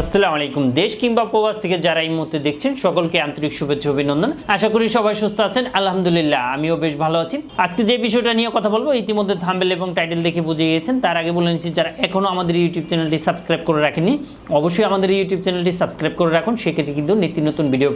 আসসালামু আলাইকুম। দেশ কিংবা প্রবাস থেকে যারা এই মুহূর্তে দেখছেন, সকলকে আন্তরিক শুভেচ্ছা, অভিনন্দন। আশা করি সবাই সুস্থ আছেন। আলহামদুলিল্লাহ, আমিও বেশ ভালো আছি। আজকে যে বিষয়টা নিয়ে কথা বলব, ইতিমধ্যে থাম্বেল এবং টাইটেল দেখে বুঝে গিয়েছেন। তার আগে বলে নিচ্ছি, যারা এখনও আমাদের ইউটিউব চ্যানেলটি সাবস্ক্রাইব করে রাখেনি অবশ্যই আমাদের ইউটিউব চ্যানেলটি সাবস্ক্রাইব করে রাখুন। সেক্ষেত্রে কিন্তু নিত্য নতুন ভিডিও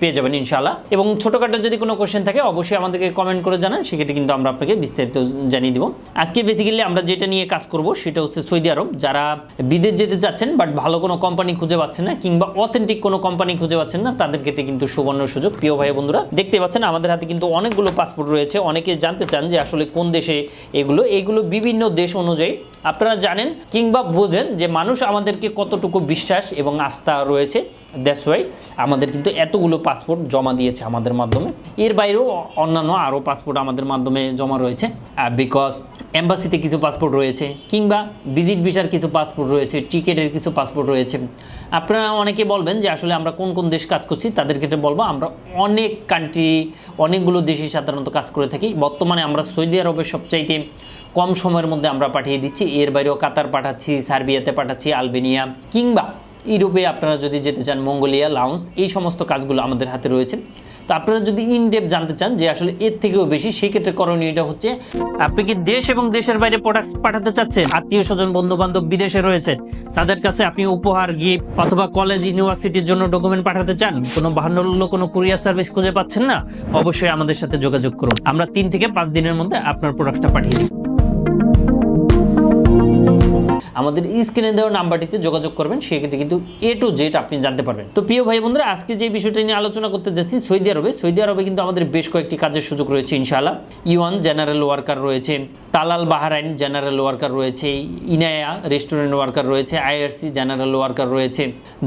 পেয়ে যাবেন ইনশাআল্লাহ। এবং ছোটোখাটো যদি কোনো কোশ্চেন থাকে, অবশ্যই আমাদেরকে কমেন্ট করে জানান। সেক্ষেত্রে কিন্তু আমরা আপনাকে বিস্তারিত জানিয়ে দিব। আজকে বেসিক্যালি আমরা যেটা নিয়ে কাজ করব, সেটা হচ্ছে সৌদি আরব। যারা বিদেশ যেতে চাচ্ছেন বাট ভালো কোনো কোম্পানি খুঁজে পাচ্ছেন না কিংবা অথেন্টিক কোনো কোম্পানি খুঁজে পাচ্ছেন না, তাদের ক্ষেত্রে কিন্তু সুবর্ণ সুযোগ। প্রিয় ভাই বন্ধুরা দেখতে পাচ্ছেন আমাদের হাতে কিন্তু অনেকগুলো পাসপোর্ট রয়েছে। অনেকে জানতে চান যে আসলে কোন দেশে এগুলো। এগুলো বিভিন্ন দেশ অনুযায়ী আপনারা জানেন কিংবা বোঝেন যে মানুষ আমাদেরকে কতটুকু বিশ্বাস এবং আস্থা রয়েছে। দ্যাটস ওয়াই আমাদের কিন্তু এতগুলো পাসপোর্ট জমা দিয়েছে আমাদের মাধ্যমে। এর বাইরেও অন্যান্য আরও পাসপোর্ট আমাদের মাধ্যমে জমা রয়েছে। বিকজ এম্বাসিতে কিছু পাসপোর্ট রয়েছে, কিংবা ভিজিট ভিসার কিছু পাসপোর্ট রয়েছে, টিকেটের কিছু পাসপোর্ট রয়েছে। আপনারা অনেকে বলবেন যে আসলে আমরা কোন কোন দেশ কাজ করছি, তাদের ক্ষেত্রে বলব আমরা অনেক কান্ট্রি অনেকগুলো দেশে সাধারণত কাজ করে থাকি। বর্তমানে আমরা সৌদি আরবের সবচাইতে কম সময়ের মধ্যে আমরা পাঠিয়ে দিচ্ছি। এর বাইরেও কাতার পাঠাচ্ছি, সার্বিয়াতে পাঠাচ্ছি, আলবেনিয়া, কিংবা ইউরোপে আপনারা যদি যেতে চান মঙ্গোলিয়া লাউন্স এই সমস্ত কাজগুলো আমাদের হাতে রয়েছে। তো আপনারা যদি ইনডেপ জানতে চান যে আসলে এর থেকেও বেশি সেক্ষেত্রে করণীয়টা হচ্ছে, আপনি কি দেশ এবং দেশের বাইরে প্রোডাক্ট পাঠাতে চাচ্ছেন? আত্মীয় স্বজন বন্ধু বান্ধব বিদেশে রয়েছে, তাদের কাছে আপনি উপহার গিফট অথবা কলেজ ইউনিভার্সিটির জন্য ডকুমেন্ট পাঠাতে চান? কোনো বাহান্ন কোনো কুরিয়ার সার্ভিস খুঁজে পাচ্ছেন না? অবশ্যই আমাদের সাথে যোগাযোগ করুন। আমরা তিন থেকে পাঁচ দিনের মধ্যে আপনার প্রোডাক্টটা পাঠিয়ে দিই। আমাদের স্ক্রিনে দেওয়া নাম্বারটিতে যোগাযোগ করবেন, সেক্ষেত্রে কিন্তু এ টু জেড আপনি জানতে পারবেন। তো প্রিয় ভাই বন্ধুরা, আজকে যে বিষয়টা নিয়ে আলোচনা করতে যাচ্ছি, সৌদি আরবে। সৌদি আরবে কিন্তু আমাদের বেশ কয়েকটি কাজের সুযোগ রয়েছে, ইনশাআল্লাহ। ইওয়ান জেনারেল ওয়ার্কার রয়েছে, তালাল বাহারাইন জেনারেল ওয়ার্কার রয়েছে, ইনায়া রেস্টুরেন্ট ওয়ার্কার রয়েছে, আইআরসি জেনারেল ওয়ার্কার রয়েছে,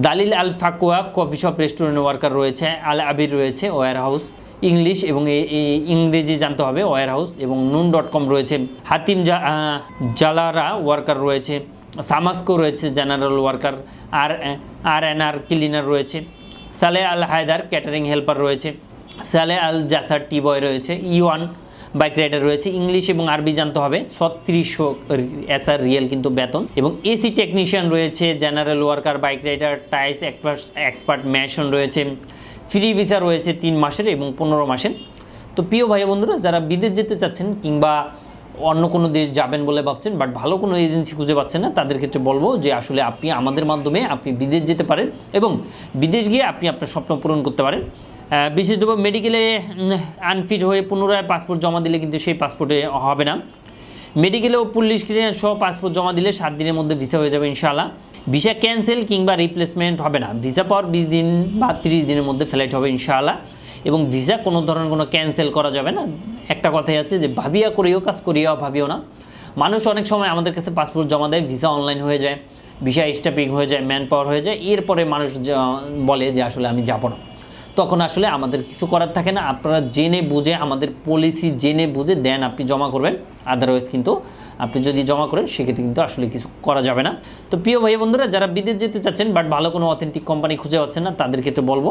দালিল আল ফাকুয়া কফি শপ রেস্টুরেন্ট ওয়ার্কার রয়েছে, আল আবির রয়েছে, ওয়ার হাউস। ইংলিশ এবং ইংরেজি জানতে হবে, ওয়ার হাউস এবং নুন ডট কম রয়েছে। হাতিম জালারা ওয়ার্কার রয়েছে। সামাস্কো রয়েছে, জেনারেল ওয়ার্কার, আর আর এন আর ক্লিনার রয়েছে, সালে আল হায়দার ক্যাটারিং হেল্পার রয়েছে, সালে আল জাসার টি বয় রয়েছে, ইওয়ান বাইক রাইডার রয়েছে, ইংলিশ এবং আরবি জানতে হবে, ছত্রিশশো এসআর রিয়েল কিন্তু বেতন, এবং এসি টেকনিশিয়ান রয়েছে, general worker, bike rider, tiles expert mason রয়েছে, ফ্রি ভিসা রয়েছে তিন মাসের এবং পনেরো মাসের। তো প্রিয় ভাই বন্ধুরা, যারা বিদেশ যেতে চাচ্ছেন কিংবা অন্য কোনো দেশ যাবেন বলে ভাবছেন বাট ভালো কোনো এজেন্সি খুঁজে পাচ্ছেন না। তাদের ক্ষেত্রে বলব যে আসলে আপনি আমাদের মাধ্যমে আপনি বিদেশ যেতে পারেন এবং বিদেশ গিয়ে আপনি আপনার স্বপ্ন পূরণ করতে পারেন। বিশেষভাবে মেডিকেলে আনফিট হয়ে পুনরায় পাসপোর্ট জমা দিলে কিন্তু সেই পাসপোর্টে হবে না। মেডিকেলেও পুলিশ ক্লিয়ার সহ পাসপোর্ট জমা দিলে সাত দিনের মধ্যে ভিসা হয়ে যাবে ইনশাআল্লাহ। ভিসা ক্যান্সেল কিংবা রিপ্লেসমেন্ট হবে না। ভিসা পাওয়ার বিশ দিন বা তিরিশ দিনের মধ্যে ফ্লাইট হবে ইনশাআল্লাহ। এবং ভিসা কোনো ধরনের কোনো ক্যান্সেল করা যাবে না। একটা কথাই আছে যে ভাবিয়া করিও, কাজ করিয়াও, ভাবিও না। মানুষ অনেক সময় আমাদের কাছে পাসপোর্ট জমা দেয়, ভিসা অনলাইন হয়ে যায়, ভিসা স্টাপিং হয়ে যায় ম্যান পাওয়ার হয়ে যায়। এরপরে মানুষ বলে যে আসলে আমি যাব না। তখন আসলে আমাদের কিছু করার থাকে না। আপনারা জেনে বুঝে আমাদের পলিসি জেনে বুঝে দেন, আপনি জমা করবেন। আদারওয়াইজ কিন্তু আপনি যদি জমা করেন, সেক্ষেত্রে কিন্তু আসলে কিছু করা যাবে না। তো প্রিয় ভাই বন্ধুরা, যারা বিদেশ যেতে চাচ্ছেন বাট ভালো কোনো অথেন্টিক কোম্পানি খুঁজে পাচ্ছেন না তাদের ক্ষেত্রে বলব।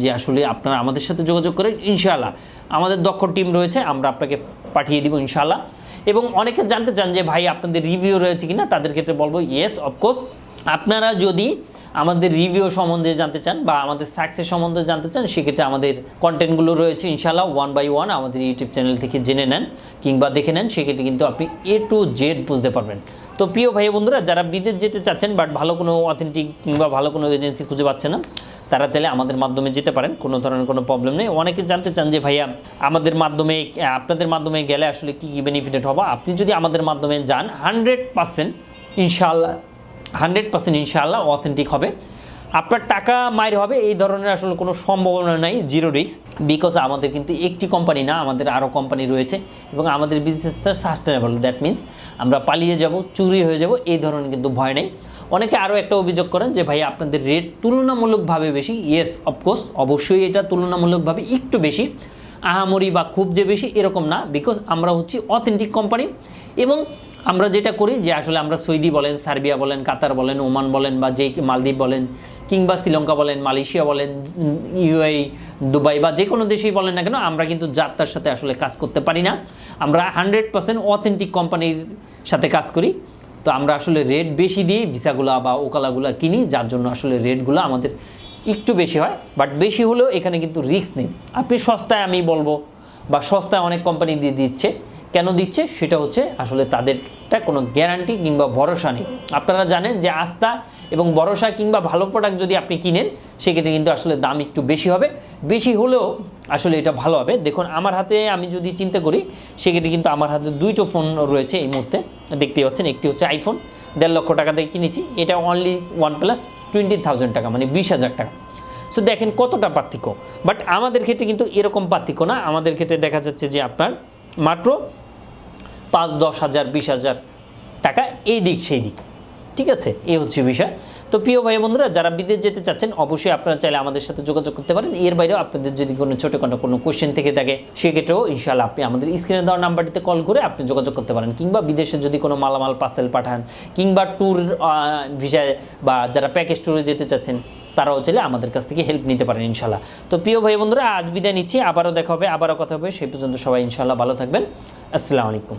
যে আসলে আপনারা আমাদের সাথে যোগাযোগ করেন, ইনশাআল্লাহ। আমাদের দক্ষ টিম রয়েছে, আমরা আপনাকে পাঠিয়ে দিব, ইনশাআল্লাহ। এবং অনেকে জানতে চান যে, ভাই, আপনাদের রিভিউ রয়েছে কিনা? তাদের ক্ষেত্রে বলব ইয়েস অফকোর্স আপনারা যদি আমাদের রিভিউ সম্বন্ধে জানতে চান বা আমাদের সাকসেস সম্বন্ধে জানতে চান, সেক্ষেত্রে আমাদের কন্টেন্টগুলো রয়েছে ইনশাল্লাহ ওয়ান বাই ওয়ান আমাদের ইউটিউব চ্যানেল থেকে জেনে নেন কিংবা দেখে নেন, সেক্ষেত্রে কিন্তু আপনি এ টু জেড বুঝতে পারবেন। তো প্রিয় ভাই বন্ধুরা, যারা বিদেশ যেতে চাচ্ছেন বাট ভালো কোনো অথেন্টিক কিংবা ভালো কোনো এজেন্সি খুঁজে পাচ্ছে না তারা চাইলে আমাদের মাধ্যমে যেতে পারেন, কোনো ধরনের কোনো প্রবলেম নেই। অনেকে জানতে চান যে, ভাইয়া, আমাদের মাধ্যমে আপনাদের মাধ্যমে গেলে আসলে কী কী বেনিফিটেড হবে? আপনি যদি আমাদের মাধ্যমে যান হান্ড্রেড পার্সেন্ট ইনশাআল্লাহ হান্ড্রেড পার্সেন্ট ইনশাআল্লাহ অথেন্টিক হবে। আপনার টাকা মায়ের হবে, এই ধরনের আসলে কোনো সম্ভাবনা নাই জিরো রিস্ক বিকজ আমাদের কিন্তু একটি কোম্পানি না, আমাদের আরও কোম্পানি রয়েছে, এবং আমাদের বিজনেসটা সাস্টেনেবল দ্যাট মিন্স আমরা পালিয়ে যাব, চুরি হয়ে যাব, এই ধরনের কিন্তু ভয় নেই। অনেকে আরও একটা অভিযোগ করেন যে, ভাই, আপনাদের রেট তুলনামূলকভাবে বেশি। ইয়েস অফকোর্স অবশ্যই এটা তুলনামূলকভাবে একটু বেশি। আহামরি বা খুব যে বেশি এরকম না বিকজ আমরা হচ্ছি অথেন্টিক কোম্পানি এবং আমরা যেটা করি যে, আসলে আমরা সৌদি বলেন, সার্বিয়া বলেন, কাতার বলেন, ওমান বলেন বা যে মালদ্বীপ বলেন কিংবা শ্রীলঙ্কা বলেন, মালয়েশিয়া বলেন, ইউএই, দুবাই বা যে কোনো দেশেই বলেন না কেন, আমরা কিন্তু যাত্রার সাথে আসলে কাজ করতে পারি না। আমরা হান্ড্রেড পার্সেন্ট অথেন্টিক কোম্পানির সাথে কাজ করি। তো আমরা আসলে রেট বেশি দিয়ে ভিসাগুলা বা ওকালাগুলা কিনি, যার জন্য আসলে রেটগুলো আমাদের একটু বেশি হয়। বাট বেশি হলেও এখানে কিন্তু রিস্ক নেই। আপনি সস্তায় আমি বলব বা সস্তায় অনেক কোম্পানি দিয়ে দিচ্ছে। কেন দিচ্ছে? সেটা হচ্ছে আসলে তাদেরটা কোনো গ্যারান্টি কিংবা ভরসা নেই। আপনারা জানেন যে আস্থা এবং ভরসা কিংবা ভালো প্রোডাক্ট যদি আপনি কিনেন, সেক্ষেত্রে কিন্তু আসলে দাম একটু বেশি হবে। বেশি হলেও আসলে এটা ভালো হবে। দেখুন, আমার হাতে আমি যদি চিন্তা করি, সেক্ষেত্রে কিন্তু আমার হাতে দুইটো ফোন রয়েছে এই মুহূর্তে। দেখতেই পাচ্ছেন, একটি হচ্ছে আইফোন দেড় লক্ষ টাকা দিয়ে কিনেছি। এটা only one plus twenty thousand টাকা মানে বিশ হাজার টাকা। সো দেখেন কতটা পার্থক্য। বাট আমাদের ক্ষেত্রে কিন্তু এরকম পার্থক্য না। আমাদের ক্ষেত্রে দেখা যাচ্ছে যে আপনার মাত্র পাঁচ, দশ হাজার, বিশ হাজার টাকা, এই দিক, সেই দিক। ঠিক আছে? এই হচ্ছে বিষয়। তো প্রিয় ভাই বন্ধুরা, যারা বিদেশ যেতে চাচ্ছেন, অবশ্যই আপনারা চাইলে আমাদের সাথে যোগাযোগ করতে পারেন। এর বাইরেও আপনাদের যদি কোনো ছোটোখাটো কোনো কোশ্চেন থেকে থাকে, সেক্ষেত্রেও ইনশাল্লাহ আপনি আমাদের স্ক্রিনে দেওয়া নাম্বারটিতে কল করে আপনি যোগাযোগ করতে পারেন। কিংবা বিদেশে যদি কোনো মালামাল পার্সেল পাঠান, কিংবা ট্যুর ভিসায় বা যারা প্যাকেজ ট্যুরে যেতে চাচ্ছেন, তারাও চাইলে আমাদের কাছ থেকে হেল্প নিতে পারেন ইনশাল্লাহ তো প্রিয় ভাই বন্ধুরা, আজ বিদায় নিচ্ছি। আবারও দেখা হবে, আবারও কথা হবে। সেই পর্যন্ত সবাই ইনশাল্লাহ ভালো থাকবেন। আসসালামু আলাইকুম।